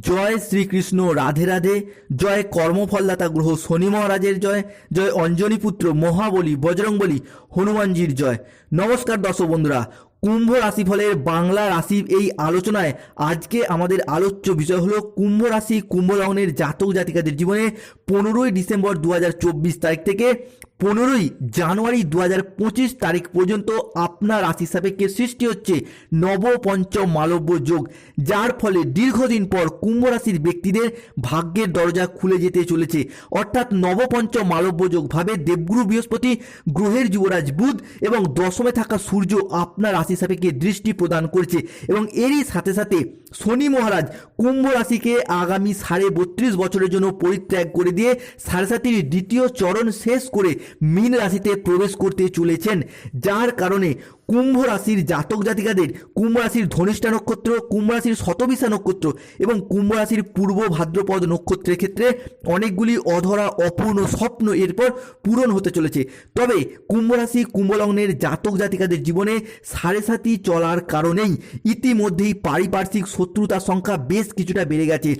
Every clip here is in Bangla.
জয় শ্রীকৃষ্ণ, রাধে রাধে। জয় কর্মফলদাতা গ্রহ, শনি মহারাজের জয়। জয় অঞ্জনী পুত্র মহাবলী, বজরংবলী, হনুমানজির জয়। নমস্কার দর্শক বন্ধুরা, কুম্ভ রাশিফলের বাংলা রাশির এই আলোচনায় আজকে আমাদের আলোচ্য বিষয় হলো কুম্ভ রাশি, কুম্ভ লগ্নের জাতক জাতিকাদের জীবনে পনেরোই ডিসেম্বর দু হাজার চব্বিশ তারিখ থেকে পনেরোই জানুয়ারি দু পঁচিশ তারিখ পর্যন্ত আপনার রাশি সাপেক্ষে সৃষ্টি হচ্ছে নবপঞ্চম মালব্য যোগ, যার ফলে দীর্ঘদিন পর কুম্ভ রাশির ব্যক্তিদের ভাগ্যের দরজা খুলে যেতে চলেছে। অর্থাৎ নবপঞ্চম মালব্য যোগ ভাবে দেবগুরু বৃহস্পতি, গ্রহের যুবরাজ বুধ এবং দশমে থাকা সূর্য আপনার রাশি সাপেক্ষে দৃষ্টি প্রদান করছে এবং এরই সাথে সাথে শনি মহারাজ কুম্ভ রাশিকে আগামী সাড়ে বত্রিশ বছরের জন্য পরিত্যাগ করে দিয়ে সাড়ে সাতির দ্বিতীয় চরণ শেষ করে মীন রাশিতে প্রবেশ করতে চলেছেন যার কারণে কুম্ভ রাশির জাতক জাতিকাদের কুম্ভ রাশির ধনিষ্ঠা নক্ষত্র, কুম্ভ রাশির শতবিশা নক্ষত্র এবং কুম্ভ রাশির পূর্ব ভাদ্রপদ নক্ষত্রের ক্ষেত্রে অনেকগুলি অধরা, অপূর্ণ স্বপ্ন এরপর পূরণ হতে চলেছে। তবে কুম্ভ রাশি কুম্ভলগ্নের জাতক জাতিকাদের জীবনে সাড়ে সাতি চলার কারণেই ইতিমধ্যেই পারিপার্শ্বিক শত্রুতার সংখ্যা বেশ কিছুটা বেড়ে গেছে।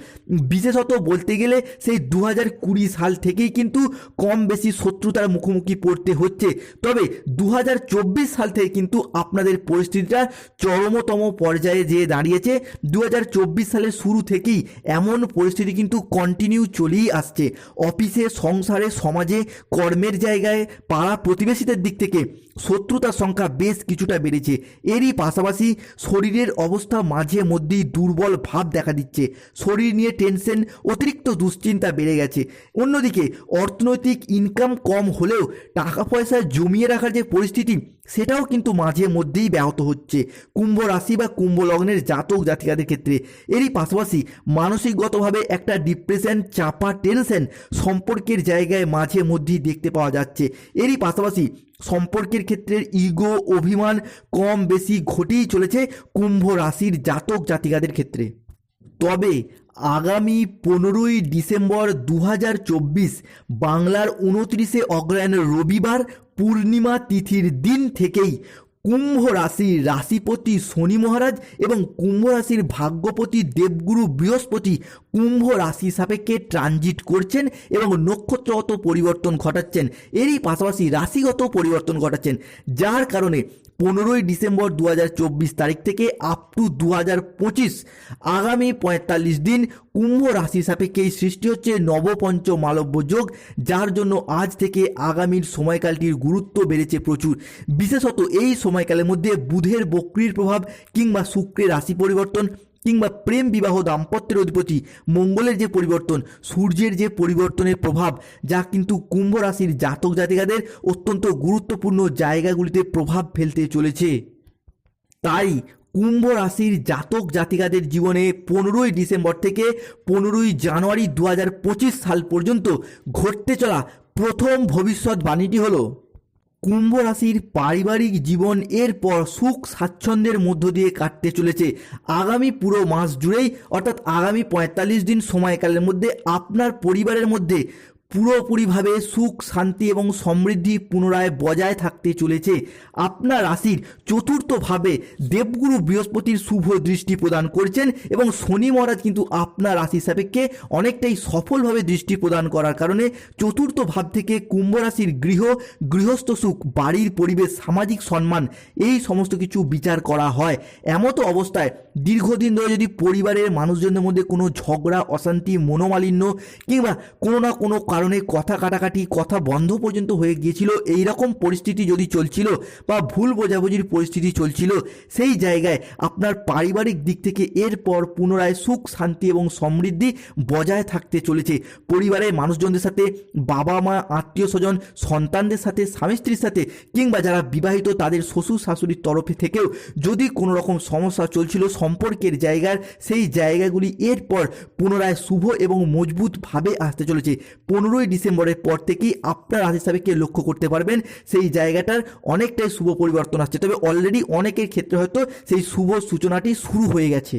বিশেষত বলতে গেলে সেই দু হাজার কুড়ি সাল থেকেই কিন্তু কম বেশি শত্রুতার মুখোমুখি পড়তে হচ্ছে। তবে দু হাজার চব্বিশ সাল থেকে কিন্তু আপনাদের পরিস্থিতিটা চরমতম পর্যায়ে যেয়ে দাঁড়িয়েছে দু হাজার চব্বিশ সালের শুরু থেকেই এমন পরিস্থিতি কিন্তু কন্টিনিউ চলেই আসছে। অফিসে, সংসারে, সমাজে, কর্মের জায়গায়, পাড়া প্রতিবেশীদের দিক থেকে শত্রুতার সংখ্যা বেশ কিছুটা বেড়েছে। এরই পাশাপাশি শরীরের অবস্থা মাঝে মধ্যেই দুর্বল ভাব দেখা দিচ্ছে। শরীর নিয়ে টেনশন অতিরিক্ত দুশ্চিন্তা বেড়ে গেছে। অন্যদিকে, অর্থনৈতিক ইনকাম কম হলেও টাকা পয়সা জমিয়ে রাখার যে পরিস্থিতি, সেটাও কিন্তু মাঝে মধ্যেই ব্যাহত হচ্ছে। কুম্ভ রাশি বা কুম্ভ লগ্নের জাতক জাতিকাদের ক্ষেত্রে এরই পাশাপাশি মানসিকগতভাবে একটা ডিপ্রেশন চাপা টেনশন সম্পর্কের জায়গায় মাঝে মধ্যেই দেখতে পাওয়া যাচ্ছে। এরই পাশাপাশি সম্পর্কের ক্ষেত্রে ইগো অভিমান কম বেশি ঘটেই চলেছে কুম্ভ রাশির জাতক জাতিকাদের ক্ষেত্রে। তবে আগামী পনেরোই ডিসেম্বর দু হাজার চব্বিশ, বাংলার উনত্রিশে অগ্রহায়ণ রবিবার পূর্ণিমা তিথির দিন থেকেই কুম্ভ রাশির রাশিপতি শনি মহারাজ এবং কুম্ভ রাশির ভাগ্যপতি দেবগুরু বৃহস্পতি কুম্ভ রাশি সাপেক্ষে ট্রানজিট করছেন এবং নক্ষত্রগত পরিবর্তন ঘটাচ্ছেন। এরই পাশাপাশি রাশিগত পরিবর্তন ঘটাচ্ছেন, যার কারণে পনেরোই ডিসেম্বর দু হাজার চব্বিশ তারিখ থেকে আপ টু দু হাজার পঁচিশ। আগামী পঁয়তাল্লিশ দিন কুম্ভ রাশি সাপেক্ষেই সৃষ্টি হচ্ছে নবপঞ্চ মালব্য যোগ, যার জন্য আজ থেকে আগামীর সময়কালটির গুরুত্ব বেড়েছে প্রচুর। বিশেষত এই সময়কালের মধ্যে বুধের বক্রির প্রভাব কিংবা শুক্রের রাশি পরিবর্তন কিংবা প্রেম বিবাহ দাম্পত্যের অধিপতি, মঙ্গলের যে পরিবর্তন, সূর্যের যে পরিবর্তনের প্রভাব, যা কিন্তু কুম্ভ রাশির জাতক জাতিকাদের অত্যন্ত গুরুত্বপূর্ণ জায়গাগুলিতে প্রভাব ফেলতে চলেছে। তাই কুম্ভ রাশির জাতক জাতিকাদের জীবনে পনেরোই ডিসেম্বর থেকে পনেরোই জানুয়ারি দু হাজার পঁচিশ সাল পর্যন্ত ঘটতে চলা প্রথম ভবিষ্যৎবাণীটি হলো, কুম্ভ রাশির পারিবারিক জীবন এরপর সুখ স্বাচ্ছন্দ্যের মধ্য দিয়ে কাটতে চলেছে। আগামী পুরো মাস জুড়েই, অর্থাৎ আগামী পঁয়তাল্লিশ দিন সময়কালের মধ্যে আপনার পরিবারের মধ্যে পুরোপুরিভাবে সুখ, শান্তি এবং সমৃদ্ধি পুনরায় বজায় থাকতে চলেছে আপনার রাশির চতুর্থভাবে দেবগুরু বৃহস্পতির শুভ দৃষ্টি প্রদান করছেন এবং শনি মহারাজ কিন্তু আপনার রাশি সাপেক্ষে অনেকটাই সফলভাবে দৃষ্টি প্রদান করার কারণে চতুর্থ ভাব থেকে কুম্ভ রাশির গৃহ, গৃহস্থ সুখ, বাড়ির পরিবেশ, সামাজিক সম্মান এই সমস্ত কিছু বিচার করা হয়। এমতো অবস্থায় দীর্ঘদিন ধরে যদি পরিবারের মানুষজনের মধ্যে কোনো ঝগড়া, অশান্তি, মনোমালিন্য কিংবা কোনো না কোনো কারণে কথা কাটাকাটি, কথা বন্ধ পর্যন্ত হয়ে গিয়েছিল। এই রকম পরিস্থিতি যদি চলছিল বা ভুল বোঝাবুঝির পরিস্থিতি চলছিল, সেই জায়গায় আপনার পারিবারিক দিক থেকে এরপর পুনরায় সুখ, শান্তি এবং সমৃদ্ধি বজায় থাকতে চলেছে। পরিবারের মানুষজনদের সাথে, বাবা মা, আত্মীয় স্বজন, সন্তানদের সাথে, স্বামী স্ত্রীর সাথে কিংবা যারা বিবাহিত, তাদের শ্বশুর, শাশুড়ির তরফে থেকেও যদি কোনো রকম সমস্যা চলছিল সম্পর্কের জায়গার, সেই জায়গাগুলি এরপর পুনরায় শুভ এবং মজবুতভাবে আসতে চলেছে। পনেরোই ডিসেম্বরের পর থেকেই আপনার রাশি সাপেক্ষে লক্ষ্য করতে পারবেন সেই জায়গাটার অনেকটাই শুভ পরিবর্তন আসছে। তবে অলরেডি অনেকের ক্ষেত্রে হয়তো সেই শুভ সূচনাটি শুরু হয়ে গেছে।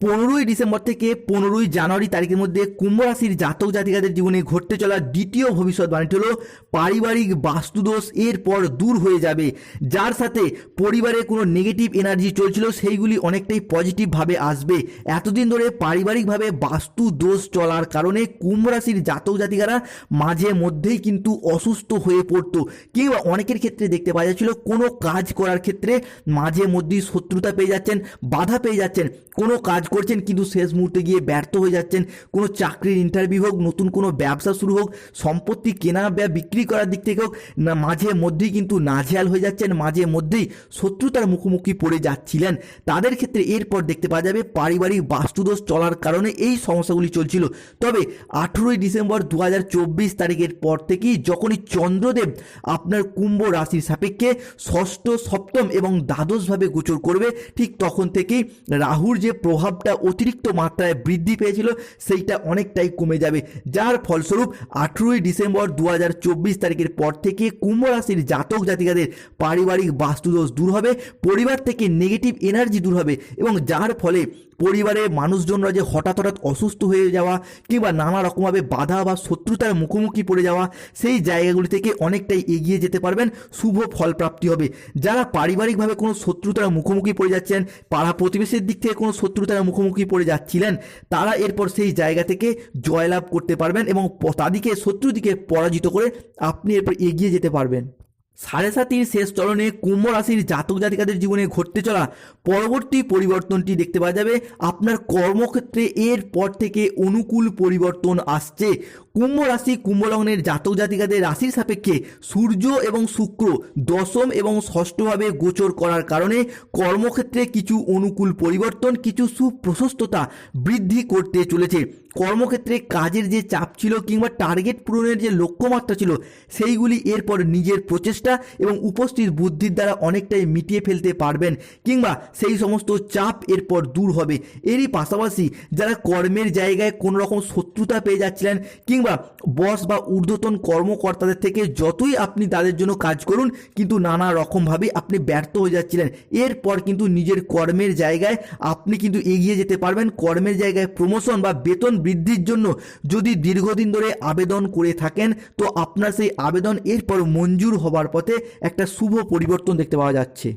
পনেরোই ডিসেম্বর থেকে পনেরোই জানুয়ারি তারিখের মধ্যে কুম্ভ রাশির জাতক জাতিকাদের জীবনে ঘটতে চলা দ্বিতীয় ভবিষ্যৎবাণীটি হলো পারিবারিক বাস্তুদোষ এরপর দূর হয়ে যাবে। যার সাথে পরিবারে কোনো নেগেটিভ এনার্জি চলছিল সেইগুলি অনেকটাই পজিটিভভাবে আসবে। এতদিন ধরে পারিবারিকভাবে বাস্তু দোষ চলার কারণে কুম্ভ রাশির জাতক জাতিকারা মাঝে মধ্যেই কিন্তু অসুস্থ হয়ে পড়তো। কিংবা অনেকের ক্ষেত্রে দেখতে পাওয়া যাচ্ছিল, কোনো কাজ করার ক্ষেত্রে মাঝে মধ্যেই শত্রুতা পেয়ে যাচ্ছেন, বাধা পেয়ে যাচ্ছেন, কোনো কাজ করছেন, কিন্তু শেষ মুহূর্তে গিয়ে ব্যর্থ হয়ে যাচ্ছেন। কোনো চাকরির ইন্টারভিউ হোক, নতুন কোনো ব্যবসা শুরু হোক, সম্পত্তি কেনা বা বিক্রি করার দিক থেকে হোক, না, মাঝে মধ্যেই কিন্তু নাজেহাল হয়ে যাচ্ছেন, মাঝে মধ্যেই শত্রুতার মুখোমুখি পড়ে যাচ্ছিলেন। তাদের ক্ষেত্রে এরপর দেখতে পাওয়া যাবে পারিবারিক বাস্তুদোষ চলার কারণে এই সমস্যাগুলি চলছিল। তবে আঠেরোই ডিসেম্বর দু হাজার চব্বিশ তারিখের পর থেকেই যখনই চন্দ্রদেব আপনার কুম্ভ রাশির সাপেক্ষে ষষ্ঠ, সপ্তম এবং দ্বাদশভাবে গোচর করবে, ঠিক তখন থেকেই রাহুর যে প্রভাবটা অতিরিক্ত মাত্রায় বৃদ্ধি পেয়েছিল, সেইটা অনেকটাই কমে যাবে। যার ফলস্বরূপ আঠেরোই ডিসেম্বর দু হাজার চব্বিশ তারিখের পর থেকে কুম্ভ রাশির জাতক জাতিকাদের পারিবারিক বাস্তুদোষ দূর হবে, পরিবার থেকে নেগেটিভ এনার্জি দূর হবে এবং যার ফলে পরিবারের মানুষজনরা যে হঠাৎ হঠাৎ অসুস্থ হয়ে যাওয়া কিংবা নানা রকমভাবে বাধা বা শত্রুতার মুখোমুখি পড়ে যাওয়া, সেই জায়গাগুলি থেকে অনেকটাই এগিয়ে যেতে পারবেন, শুভ ফল প্রাপ্তি হবে। যারা পারিবারিকভাবে কোনো শত্রুতার মুখোমুখি পড়ে যাচ্ছেন, পাড়া প্রতিবেশীর দিক থেকে কোনো শত্রুতার মুখোমুখি পড়ে যাচ্ছিলেন, তারা এরপর সেই জায়গা থেকে জয়লাভ করতে পারবেন এবং তাদেরকে শত্রুদিকে পরাজিত করে আপনি এরপর এগিয়ে যেতে পারবেন। সাড়ে সাতির শেষ চরণে কুম্ভ রাশির জাতক জাতিকাদের জীবনে ঘটতে চলা পরবর্তী পরিবর্তনটি দেখতে পাওয়া যাবে। আপনার কর্মক্ষেত্রে এর পর থেকে অনুকূল পরিবর্তন আসছে। কুম্ভ রাশি কুম্ভ লগ্নের জাতক জাতিকাদের রাশির সাপেক্ষে সূর্য এবং শুক্র দশম এবং ষষ্ঠভাবে গোচর করার কারণে কর্মক্ষেত্রে কিছু অনুকূল পরিবর্তন, কিছু সুপ্রশস্ততা বৃদ্ধি করতে চলেছে। কর্মক্ষেত্রে কাজের যে চাপ ছিল কিংবা টার্গেট পূরণের যে লক্ষ্যমাত্রা ছিল, সেইগুলি এরপর নিজের প্রচেষ্টা এবং উপস্থিত বুদ্ধির দ্বারা অনেকটাই মিটিয়ে ফেলতে পারবেন কিংবা সেই সমস্ত চাপ এরপর দূর হবে। এরই পাশাপাশি যারা কর্মের জায়গায় কোনো রকম শত্রুতা পেয়ে যাচ্ছিলেন কিংবা বস বা ঊর্ধ্বতন কর্মকর্তাদের থেকে যতই আপনি তাদের জন্য কাজ করুন, কিন্তু নানা রকমভাবে আপনি ব্যর্থ হয়ে যাচ্ছিলেন। এরপর কিন্তু নিজের কর্মের জায়গায় আপনি কিন্তু এগিয়ে যেতে পারবেন। কর্মের জায়গায় প্রমোশন বা বেতন বৃদ্ধির জন্য যদি দীর্ঘদিন ধরে আবেদন করে থাকেন, তো আপনার সেই আবেদন এরপর মঞ্জুর হবার পথে একটা শুভ পরিবর্তন দেখতে পাওয়া যাচ্ছে।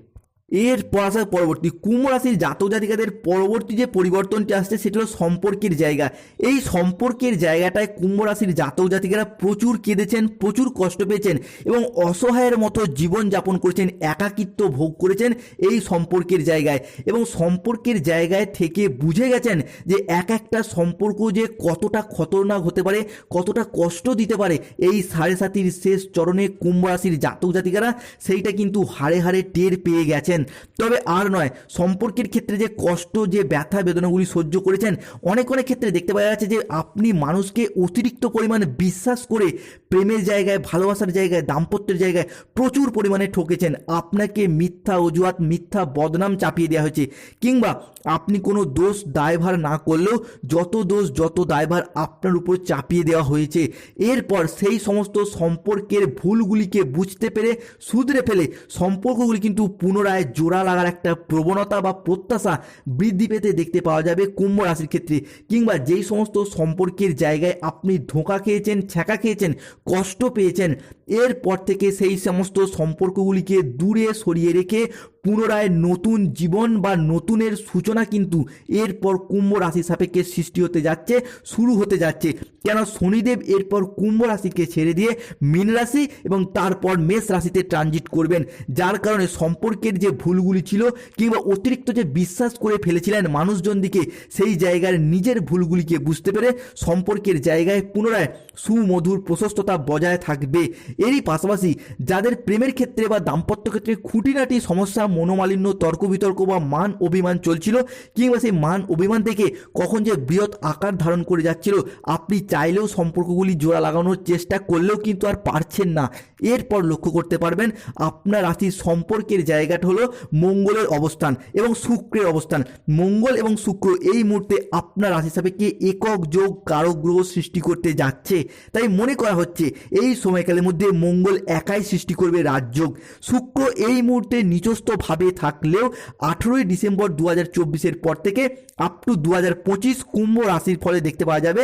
এর পর পরবর্তী। কুম্ভ রাশির জাতক জাতিকাদের পরবর্তী যে পরিবর্তনটি আসছে, সেটি হলো সম্পর্কের জায়গা। এই সম্পর্কের জায়গাটায় কুম্ভ রাশির জাতক জাতিকারা প্রচুর কেঁদেছেন, প্রচুর কষ্ট পেয়েছেন এবং অসহায়ের মতো জীবন যাপন করেছেন, একাকিত্ব ভোগ করেছেন এই সম্পর্কের জায়গায়। এবং সম্পর্কের জায়গায় থেকে বুঝে গেছেন যে এক একটা সম্পর্ক যে কতটা খতরনাক হতে পারে, কতটা কষ্ট দিতে পারে, এই সাড়ে সাতির শেষ চরণে কুম্ভ রাশির জাতক জাতিকারা, সেইটা কিন্তু হাড়ে হাড়ে টের পেয়ে গেছেন। তবে আর নয়, সম্পর্কের ক্ষেত্রে যে কষ্ট, যে ব্যথা, বেদনাগুলি সহ্য করেছেন, অনেক অনেক ক্ষেত্রে দেখতে পাওয়া যাচ্ছে যে আপনি মানুষকে অতিরিক্ত পরিমাণে বিশ্বাস করে প্রেমের জায়গায়, ভালোবাসার জায়গায়, দাম্পত্যের জায়গায় প্রচুর পরিমাণে ঠকেছেন। আপনাকে মিথ্যা অজুহাত, মিথ্যা বদনাম চাপিয়ে দেওয়া হয়েছে। কিংবা আপনি কোনো দোষ দায়ভার না করলেও যত দোষ, যত দায়ভার আপনার উপর চাপিয়ে দেওয়া হয়েছে, এরপর সেই সমস্ত সম্পর্কের ভুলগুলিকে বুঝতে পেরে, শুধরে ফেলে সম্পর্কগুলি কিন্তু পুনরায় জোড়া লাগার একটা প্রবণতা বা প্রত্যাশা বৃদ্ধি পেতে দেখতে পাওয়া যাবে কুম্ভ রাশির ক্ষেত্রে। কিংবা যেই সমস্ত সম্পর্কের জায়গায় আপনি ধোঁকা খেয়েছেন, ছ্যাঁকা খেয়েছেন, কষ্ট পেয়েছেন, এরপর থেকে সেই সমস্ত সম্পর্কগুলিকে দূরে সরিয়ে রেখে পুনরায় নতুন জীবন বা নতুনের সূচনা কিন্তু এরপর কুম্ভ রাশি সাপেক্ষে সৃষ্টি হতে যাচ্ছে, শুরু হতে যাচ্ছে। কেন শনিদেব এরপর কুম্ভ রাশিকে ছেড়ে দিয়ে মীন রাশি এবং তারপর মেষ রাশিতে ট্রানজিট করবেন, যার কারণে সম্পর্কের যে ভুলগুলি ছিল কিংবা অতিরিক্ত যে বিশ্বাস করে ফেলেছিলেন মানুষজন দিকে, সেই জায়গার নিজের ভুলগুলিকে বুঝতে পেরে সম্পর্কের জায়গায় পুনরায় সুমধুর প্রশস্ততা বজায় থাকবে। এরই পাশাপাশি যাদের প্রেমের ক্ষেত্রে বা দাম্পত্য ক্ষেত্রে খুঁটিনাটি সমস্যা মনোমালিন্য তর্ক বিতর্ক বা মান অভিমান চলছিল, কিংবা সেই মান অভিমান থেকে কখন যে বৃহৎ আকার ধারণ করে যাচ্ছিল, আপনি চাইলেও সম্পর্কগুলি জোড়া লাগানোর চেষ্টা করলেও কিন্তু আর পারছেন না। এরপর লক্ষ্য করতে পারবেন, আপনার রাশির সম্পর্কের জায়গাটা হলো মঙ্গলের অবস্থান এবং শুক্রের অবস্থান। মঙ্গল এবং শুক্র এই মুহূর্তে আপনার রাশি সাপেক্ষে একক যোগ কারক গ্রহ সৃষ্টি করতে যাচ্ছে। তাই মনে করা হচ্ছে, এই সময়কালের মধ্যে মঙ্গল একাই সৃষ্টি করবে রাজযোগ। শুক্র এই মুহূর্তে নিচস্থ ভাবে থাকলেও আঠেরোই ডিসেম্বর দু হাজার চব্বিশের পর থেকে আপ টু দু হাজার পঁচিশ কুম্ভ রাশির ফলে দেখতে পাওয়া যাবে।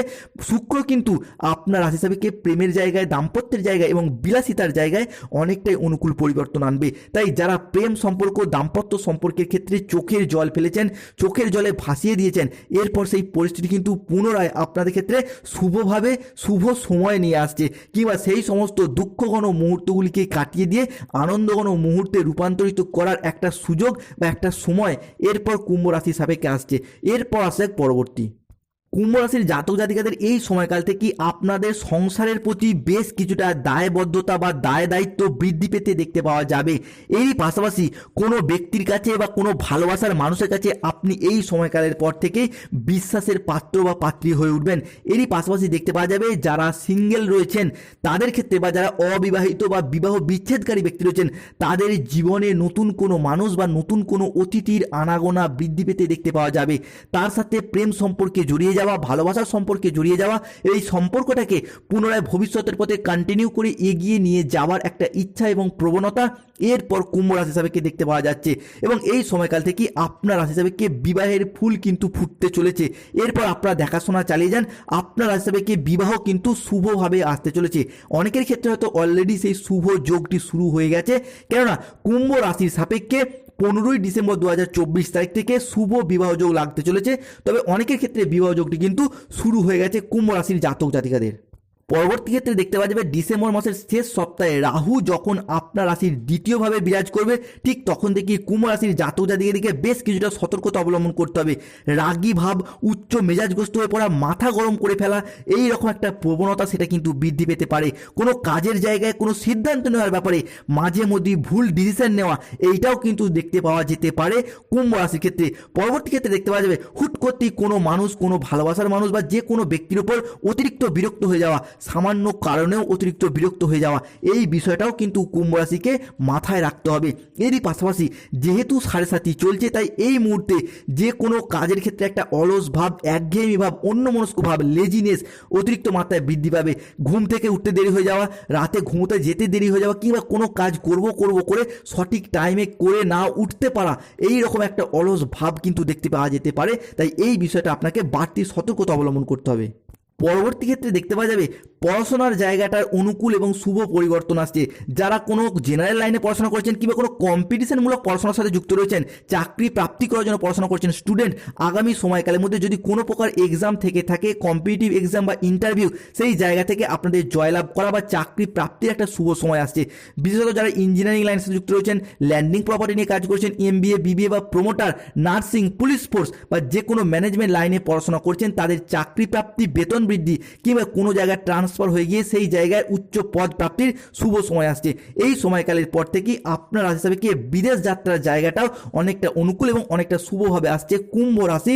শুক্র কিন্তু আপনার রাশি সাপেক্ষে প্রেমের জায়গায়, দাম্পত্যের জায়গায় এবং বিলাসিতার জায়গায় অনেকটাই অনুকূল পরিবর্তন আনবে। তাই যারা প্রেম সম্পর্ক, দাম্পত্য সম্পর্কের ক্ষেত্রে চোখের জল ফেলেছেন, চোখের জলে ভাসিয়ে দিয়েছেন, এরপর সেই পরিস্থিতি কিন্তু পুনরায় আপনাদের ক্ষেত্রে শুভভাবে শুভ সময় নিয়ে আসছে। কিংবা সেই সমস্ত দুঃখঘন মুহূর্তগুলিকে কাটিয়ে দিয়ে আনন্দঘন মুহূর্তে রূপান্তরিত করার একটা সুযোগ বা একটা সময় এরপর কুম্ভ রাশি সাপেক্ষে আসছে এরপর আসে পরবর্তী। কুম্ভ রাশির জাতক জাতিকাদের এই সময়কাল থেকে আপনাদের সংসারের প্রতি বেশ কিছুটা দায়বদ্ধতা বা দায় দায়িত্ব বৃদ্ধি পেতে দেখতে পাওয়া যাবে? এরই পাশাপাশি কোনো ব্যক্তির কাছে বা কোনো ভালোবাসার মানুষের কাছে আপনি এই সময়কালের পর থেকে বিশ্বাসের পাত্র বা পাত্রী হয়ে উঠবেন। এরই পাশাপাশি দেখতে পাওয়া যাবে, যারা সিঙ্গেল রয়েছেন, তাদের ক্ষেত্রে বা যারা অবিবাহিত বা বিবাহ বিচ্ছেদকারী ব্যক্তি রয়েছেন, তাদের জীবনে নতুন কোনো মানুষ বা নতুন কোনো অতিথির আনাগোনা বৃদ্ধি পেতে দেখতে পাওয়া যাবে। তার সাথে প্রেম সম্পর্কে জড়িয়ে যাওয়া ভালোবাসার সম্পর্কে জড়িয়ে যাওয়া, এই সম্পর্কটাকে পুনরায় ভবিষ্যতের পথে কন্টিনিউ করে এগিয়ে নিয়ে যাওয়ার একটা ইচ্ছা এবং প্রবণতা এরপর কুম্ভ রাশি হিসাবেকে দেখতে পাওয়া যাচ্ছে। এবং এই সময়কাল থেকে আপনার রাশি হিসাবেকে বিবাহের ফুল কিন্তু ফুটতে চলেছে। এরপর আপনারা দেখাশোনা চালিয়ে যান, আপনার রাশি হিসাবেকে বিবাহ কিন্তু শুভভাবে আসতে চলেছে। অনেকের ক্ষেত্রে হয়তো অলরেডি সেই শুভ যোগটি শুরু হয়ে গেছে। কেননা কুম্ভ রাশির সাপেক্ষে পনেরোই ডিসেম্বর দু হাজার চব্বিশ তারিখ থেকে শুভ বিবাহ যোগ লাগতে চলেছে। তবে অনেকের ক্ষেত্রে বিবাহ যোগটি কিন্তু শুরু হয়ে গেছে কুম্ভ রাশির জাতক জাতিকাদের। পরবর্তী ক্ষেত্রে দেখতে পাওয়া যাবে ডিসেম্বর মাসের শেষ সপ্তাহে রাহু যখন আপনার রাশির দ্বিতীয়ভাবে বিরাজ করবে, ঠিক তখন থেকে কুম্ভ রাশির জাতক জাতিকের দিকে বেশ কিছুটা সতর্কতা অবলম্বন করতে হবে। রাগী ভাব, উচ্চ মেজাজগ্রস্ত হয়ে পড়া, মাথা গরম করে ফেলা, এই রকম একটা প্রবণতা সেটা কিন্তু বৃদ্ধি পেতে পারে। কোনো কাজের জায়গায় কোনো সিদ্ধান্ত নেওয়ার ব্যাপারে মাঝে মধ্যে ভুল ডিসিশন নেওয়া, এইটাও কিন্তু দেখতে পাওয়া যেতে পারে কুম্ভ রাশির ক্ষেত্রে। পরবর্তী ক্ষেত্রে দেখতে পাওয়া যাবে হুট করতেই কোনো মানুষ, কোনো ভালোবাসার মানুষ বা যে কোনো ব্যক্তির উপর অতিরিক্ত বিরক্ত হয়ে যাওয়া সামান্য কারণেও অতিরিক্ত বিরক্ত হয়ে যাওয়া। এই বিষয়টাও কিন্তু কুম্ভ রাশিকে মাথায় রাখতে হবে। এরই পাশাপাশি যেহেতু সাড়ে সাতি চলছে, তাই এই মুহূর্তে যে কোনো কাজের ক্ষেত্রে একটা অলস ভাব, একঘেয়েমি ভাব, অন্যমনস্ক ভাব লেজিনেস অতিরিক্ত মাত্রায় বৃদ্ধি পাবে। ঘুম থেকে উঠতে দেরি হয়ে যাওয়া, রাতে ঘুমোতে যেতে দেরি হয়ে যাওয়া কিংবা কোনো কাজ করব করব করে সঠিক টাইমে করে না উঠতে পারা, এই রকম একটা অলস ভাব কিন্তু দেখতে পাওয়া যেতে পারে। তাই এই বিষয়টা আপনাকে বাড়তি সতর্কতা অবলম্বন করতে হবে। পরবর্তী ক্ষেত্রে দেখতে পাওয়া যাবে পড়াশোনার জায়গাটার অনুকূল এবং শুভ পরিবর্তন আসছে। যারা কোনো জেনারেল লাইনে পড়াশোনা করছেন কিংবা কোনো কম্পিটিশনমূলক পড়াশোনার সাথে যুক্ত রয়েছেন, চাকরি প্রাপ্তি করার জন্য পড়াশোনা করছেন স্টুডেন্ট আগামী সময়কালের মধ্যে যদি কোনো প্রকার এক্সাম থেকে থাকে কম্পিটিটিভ এক্সাম বা ইন্টারভিউ সেই জায়গা থেকে আপনাদের জয়লাভ করা বা চাকরি প্রাপ্তির একটা শুভ সময় আসছে। বিশেষত যারা ইঞ্জিনিয়ারিং লাইনের সাথে যুক্ত রয়েছেন ল্যান্ডিং প্রপার্টি নিয়ে কাজ করছেন এমবিএ বিবিএ বা প্রমোটার নার্সিং পুলিশ ফোর্স বা যে কোনো ম্যানেজমেন্ট লাইনে পড়াশোনা করছেন, তাদের চাকরি প্রাপ্তি, বেতন বৃদ্ধি কিংবা কোনো জায়গায় ট্রান্সফার হয়ে গিয়ে সেই জায়গায় উচ্চ পদ প্রাপ্তির শুভ সময় আসছে। এই সময়কালের পর থেকেই আপনার রাশি হিসাবে কি বিদেশ যাত্রার জায়গাটাও অনেকটা অনুকূল এবং অনেকটা শুভভাবে আসছে। কুম্ভ রাশি